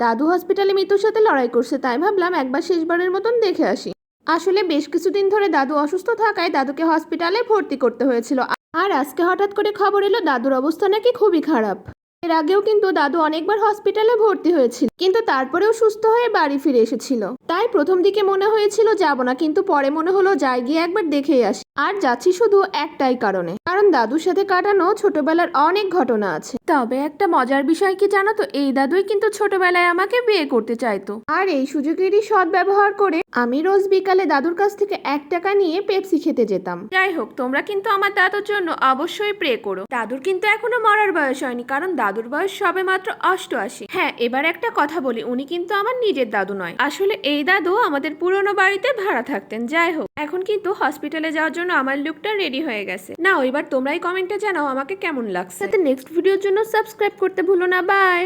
দাদু হসপিটালে মৃত্যুর সাথে লড়াই করছে, তাই ভাবলাম একবার শেষবারের মতন দেখে আসি। আসলে বেশ কিছুদিন ধরে দাদু অসুস্থ থাকায় দাদুকে হসপিটালে ভর্তি করতে হয়েছিল। আর আজকে হঠাৎ করে খবর এলো, দাদুর অবস্থা নাকি খুবই খারাপ। এর আগেও কিন্তু দাদু অনেকবার হসপিটালে ভর্তি হয়েছিল, কিন্তু তারপরেও সুস্থ হয়ে বাড়ি ফিরে এসেছিল। তাই প্রথম দিকে মনে হয়েছিল, যাব না। কিন্তু পরে মনে হলো, যাই গিয়ে একবার দেখেই আসি। আর যাচ্ছি শুধু একটাই কারণে। কারণ দাদুর সাথে কাটানো ছোটবেলার অনেক ঘটনা আছে। তবে একটা মজার বিষয় কি জানো তো? এই দাদুই কিন্তু ছোটবেলায় আমাকে বিয়ে করতে চাইতো। আর এই সুযোগেরই সৎ ব্যবহার করে আমি রোজ বিকালে দাদুর কাছ থেকে এক টাকা নিয়ে পেপসি খেতে যেতাম। যাই হোক, তোমরা কিন্তু আমার দাদুর জন্য অবশ্যই প্রে করো। দাদুর কিন্তু এখনও মরার বয়স হয়নি, কারণ দাদুর বয়স সবে মাত্র অষ্টআশি। হ্যাঁ এবার একটা কথা বলি, উনি কিন্তু আমার নিজের দাদু নয়। আসলে এই দাদু আমাদের পুরনো বাড়িতে ভাড়া থাকতেন, যাই হোক। এখন কিন্তু হসপিটালে যাওয়ার জন্য আমার লুকটা রেডি হয়ে গেছে। না এবার তোমরাই কমেন্টে জানাও আমাকে কেমন লাগছে। নেক্সট ভিডিওর জন্য সাবস্ক্রাইব করতে ভুলো না বাই